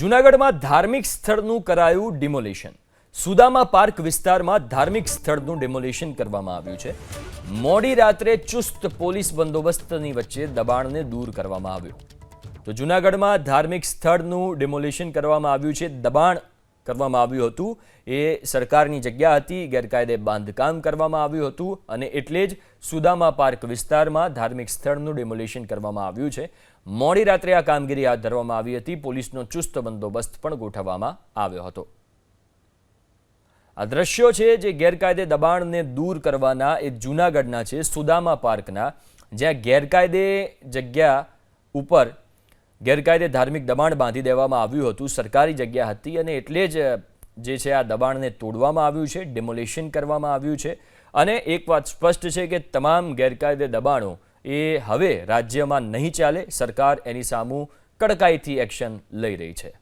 જૂનાગઢમાં ધાર્મિક સ્થળનું કરાયું ડિમોલિશન સુદામા પાર્ક વિસ્તારમાં ધાર્મિક સ્થળનું ડિમોલિશન કરવામાં આવ્યું છે. મોડી રાત્રે ચુસ્ત પોલીસ બંદોબસ્તની વચ્ચે દબાણને દૂર કરવામાં આવ્યું. તો જૂનાગઢમાં ધાર્મિક સ્થળનું ડિમોલિશન કરવામાં આવ્યું છે. દબાણ કરવામાં આવ્યું હતું. એ સરકારની જગ્યા હતી, ગેરકાયદે બાંધકામ કરવામાં આવ્યું હતું અને એટલે જ સુદામા પાર્ક વિસ્તારમાં ધાર્મિક સ્થળનું ડિમોલિશન કરવામાં આવ્યું છે. મોડી રાત્રે આ કામગીરી હાથ ધરવામાં આવી હતી. પોલીસનો ચુસ્ત બંદોબસ્ત પણ ગોઠવવામાં આવ્યો હતો. આ દ્રશ્યો છે જે ગેરકાયદે દબાણને દૂર કરવાના એ જૂનાગઢના છે, સુદામા પાર્કના, જ્યાં ગેરકાયદે જગ્યા ઉપર ગેરકાયદે ધાર્મિક દબાણ બાંધી દેવામાં આવ્યું હતું. સરકારી જગ્યા હતી અને એટલે જ જે છે આ દબાણને તોડવામાં આવ્યું છે, ડિમોલિશન કરવામાં આવ્યું છે. અને એક વાત સ્પષ્ટ છે કે તમામ ગેરકાયદે દબાણો એ હવે રાજ્યમાં નહીં ચાલે. સરકાર એની સામું કડકાઈથી એક્શન લઈ રહી છે.